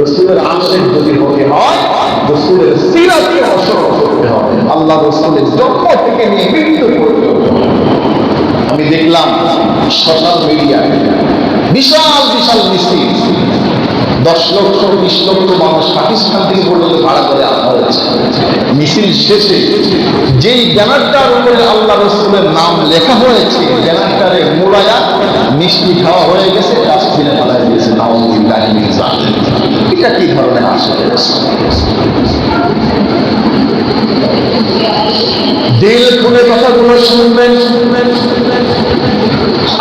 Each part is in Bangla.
রসুলের আশেক যদি হতে হয়, রসুলের সিরাতকে অনুসরণ করতে হবে। আল্লাহ রসুলের জন্ম থেকে নিয়ে মৃত্যু পর্যন্ত। আমি দেখলাম সোশ্যাল মিডিয়ায় বিশাল বিশাল মিছিল দশ লক্ষ, বিশ লক্ষ মানুষ পাকিস্তান থেকে পর্যন্ত ভাড়া করে আনা হয়েছে মিছিল শেষে যেই ব্যানারটার উপরে আল্লাহ রসুলের নাম লেখা হয়েছে, ব্যানারটারে মোড়ায়া মিষ্টি খাওয়া হয়ে গেছে, ডাস্টবিনে ফেলা দিয়েছে। এটা কি ধরনের আসে দিল খুলে কথাগুলো শুনবেন। শুনবেন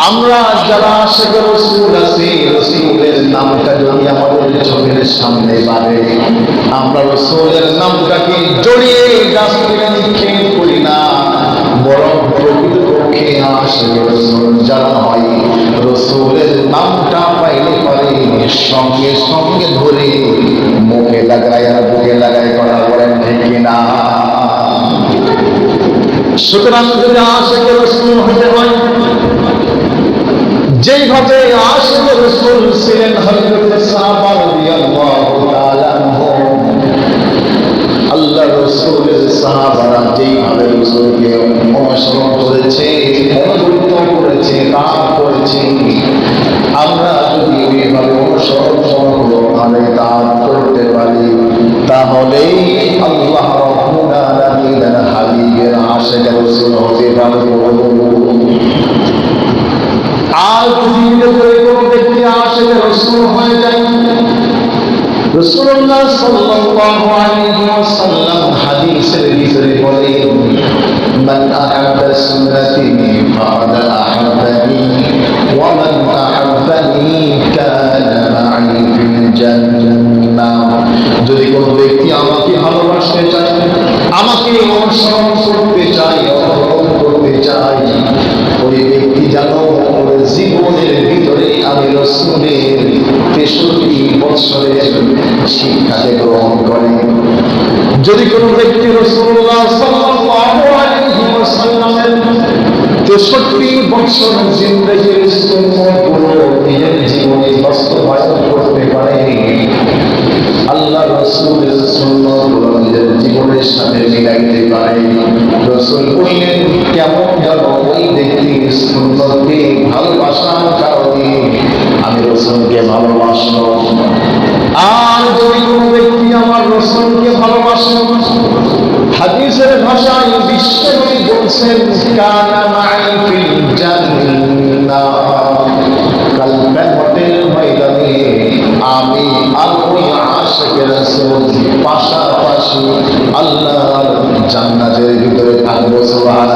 আমরা যারা আশেখ রসুল আছি, রসুলের নামটা যদি আমাদের চোখের সামনে বাড়ে, আমরা রসুলের নামটাকে জড়িয়ে ডাস্টবিনে নিক্ষেপ করি না। বরং প্রকৃতপক্ষে আশেখ রসুল, যারা সঙ্গে সঙ্গে ধরে মুখে লাগায় আর বুকে লাগায় কথা বলেন ঠিক না সুতরাং যদি আশেখ রসুল হতে হয় যেইভাবে আশেখ রসুল ছিলেন আল্লাহ রসুলের সাহাবারা যেইভাবে রসুলকে আর যদি করে কোনো ব্যক্তি আশেখ রসুল হয়ে যায় রসুল্লাহ সাল্লাল্লাহু আলাইহি ওয়াসাল্লাম হাদিসের ভিতরে বলেন মান আহাব্বা সুন্নতি ফাকাদ আহাব্বানি ওয়া মান আহাব্বানি কানা মা'i ফিল জান্নাহ যদি কোনো ব্যক্তি আমাকে ভালোবাসতে চায় আমাকে অনুসরণ করতে চায় অনুসরণ করতে চায় ওই ব্যক্তি জানো ওর জীবনের ভিতরে আমি রসুলের তেষট্টি বৎসরের শিক্ষাকে গ্রহণ করে। যদি কোনো ব্যক্তি তেষট্টি বৎসর জিন্দগির নিজের জীবনে বাস্তবায়ন করতে পারে, আল্লাহ রসুলের সুন্নতগুলো নিজের জীবনের সাথে মিলাইতে পারে। রসুল কইলেন কেমন যেন ওই ব্যক্তির বিশ্বনবী বলছেন কানা মাই ফিল জান্নাহ কাল কিয়ামতের ময়দানে আমি ওই রাসূল পাশাপাশি আল্লাহর জান্নাতের ভিতরে থাকব সুবহান